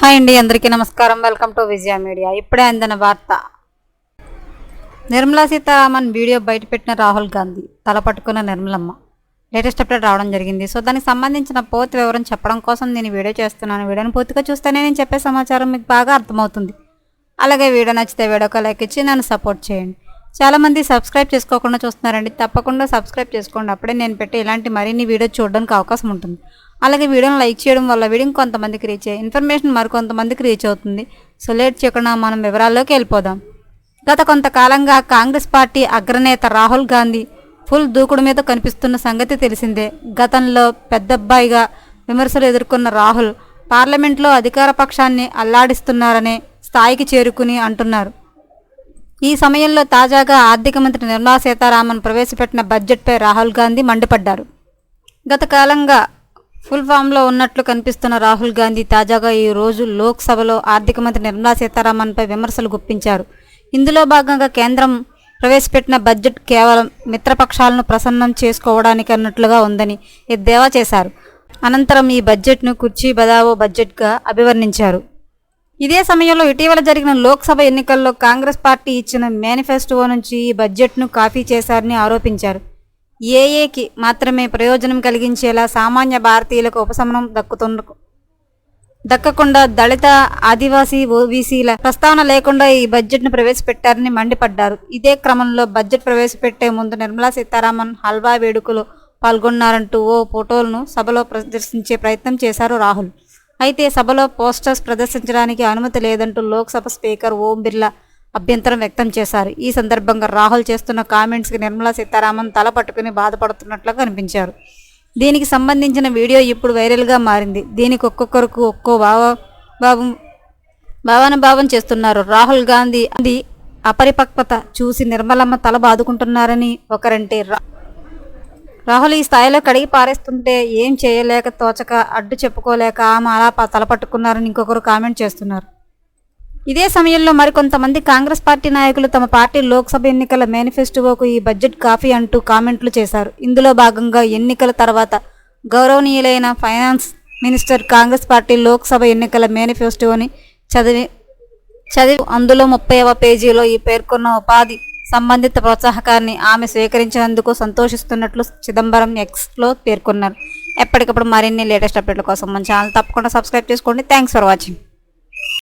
Hi అండి అందరికీ నమస్కారం. Welcome to Vijaya media. ఇప్పుడే అందిన వార్త. నిర్మలా సీతారామన్ వీడియో బయటపెట్టిన రాహుల్ గాంధీ తల పట్టుకున్న నిర్మలమ్మ. లేటెస్ట్ అప్డేట్ రావడం జరిగింది. సో దానికి సంబంధించిన పూర్తి వివరం చెప్పడం కోసం నేను వీడియో చేస్తున్నాను. వీడియోని పూర్తిగా చూస్తేనే నేను చెప్పే సమాచారం మీకు బాగా అర్థమవుతుంది. అలాగే వీడియో నచ్చితే వీడియోకి లైక్ ఇచ్చి నన్ను సపోర్ట్ చేయండి. చాలామంది సబ్స్క్రైబ్ చేసుకోకుండా చూస్తున్నారండి. తప్పకుండా సబ్స్క్రైబ్ చేసుకోండి. అప్పుడే నేను పెట్టే ఇలాంటి మరిన్ని వీడియో చూడడానికి అవకాశం ఉంటుంది. అలాగే వీడియోని లైక్ చేయడం వల్ల వీడియో కొంతమందికి రీచ్ అయ్యే ఇన్ఫర్మేషన్ మరికొంతమందికి రీచ్ అవుతుంది. సో లేట్ చేయకుండా మనం వివరాల్లోకి వెళ్ళిపోదాం. గత కొంతకాలంగా కాంగ్రెస్ పార్టీ అగ్రనేత రాహుల్ గాంధీ ఫుల్ దూకుడు మీద కనిపిస్తున్న సంగతి తెలిసిందే. గతంలో పెద్దబ్బాయిగా విమర్శలు ఎదుర్కొన్న రాహుల్ పార్లమెంట్లో అధికార పక్షాన్ని అల్లాడిస్తున్నారనే స్థాయికి చేరుకుని అంటున్నారు. ఈ సమయంలో తాజాగా ఆర్థిక మంత్రి నిర్మలా సీతారామన్ ప్రవేశపెట్టిన బడ్జెట్పై రాహుల్ గాంధీ మండిపడ్డారు. గత కాలంగా ఫుల్ ఫామ్లో ఉన్నట్లు కనిపిస్తున్న రాహుల్ గాంధీ తాజాగా ఈ రోజు లోక్సభలో ఆర్థిక మంత్రి నిర్మలా సీతారామన్పై విమర్శలు గుప్పించారు. ఇందులో భాగంగా కేంద్రం ప్రవేశపెట్టిన బడ్జెట్ కేవలం మిత్రపక్షాలను ప్రసన్నం చేసుకోవడానికి అన్నట్లుగా ఉందని ఎద్దేవా చేశారు. అనంతరం ఈ బడ్జెట్ను కుర్చీ బదావో బడ్జెట్గా అభివర్ణించారు. ఇదే సమయంలో ఇటీవల జరిగిన లోక్సభ ఎన్నికల్లో కాంగ్రెస్ పార్టీ ఇచ్చిన మేనిఫెస్టో నుంచి ఈ బడ్జెట్ను కాపీ చేశారని ఆరోపించారు. ఏఏకి మాత్రమే ప్రయోజనం కలిగించేలా సామాన్య భారతీయులకు ఉపశమనం దక్కుతున్న దక్కకుండా దళిత ఆదివాసీ ఓబీసీల ప్రస్తావన లేకుండా ఈ బడ్జెట్ను ప్రవేశపెట్టారని మండిపడ్డారు. ఇదే క్రమంలో బడ్జెట్ ప్రవేశపెట్టే ముందు నిర్మలా సీతారామన్ హల్వా వేడుకలో పాల్గొన్నారంటూ ఓ ఫోటోలను సభలో ప్రదర్శించే ప్రయత్నం చేశారు రాహుల్. అయితే సభలో పోస్టర్స్ ప్రదర్శించడానికి అనుమతి లేదంటూ లోక్సభ స్పీకర్ ఓం బిర్లా అభ్యంతరం వ్యక్తం చేశారు. ఈ సందర్భంగా రాహుల్ చేస్తున్న కామెంట్స్కి నిర్మలా సీతారామన్ తల పట్టుకుని బాధపడుతున్నట్లు కనిపించారు. దీనికి సంబంధించిన వీడియో ఇప్పుడు వైరల్గా మారింది. దీనికి ఒక్కొక్కరికి ఒక్కో భావ భావం భావానుభావం చేస్తున్నారు. రాహుల్ గాంధీ అది అపరిపక్వత చూసి నిర్మలమ్మ తల బాదుకుంటున్నారని ఒకరంటే రా- రాహుల్ ఈ స్థాయిలో కడిగి పారేస్తుంటే ఏం చేయలేక తోచక అడ్డు చెప్పుకోలేక ఆమె అలా తల తలపట్టుకున్నారని ఇంకొకరు కామెంట్ చేస్తున్నారు. ఇదే సమయంలో మరికొంతమంది కాంగ్రెస్ పార్టీ నాయకులు తమ పార్టీ లోక్సభ ఎన్నికల మేనిఫెస్టోకు ఈ బడ్జెట్ కాఫీ అంటూ కామెంట్లు చేశారు. ఇందులో భాగంగా ఎన్నికల తర్వాత గౌరవనీయులైన finance minister Congress party Lok Sabha ఎన్నికల మేనిఫెస్టోని చదివి చదివి అందులో ముప్పైవ పేజీలో ఈ పేర్కొన్న ఉపాధి సంబంధిత ప్రోత్సాహకాన్ని ఆమె స్వీకరించినందుకు సంతోషిస్తున్నట్లు చిదంబరం ఎక్స్లో పేర్కొన్నారు. ఎప్పటికప్పుడు మరిన్ని లేటెస్ట్ అప్డేట్ల కోసం మన ఛానల్ తప్పకుండా సబ్స్క్రైబ్ చేసుకోండి. Thanks for watching.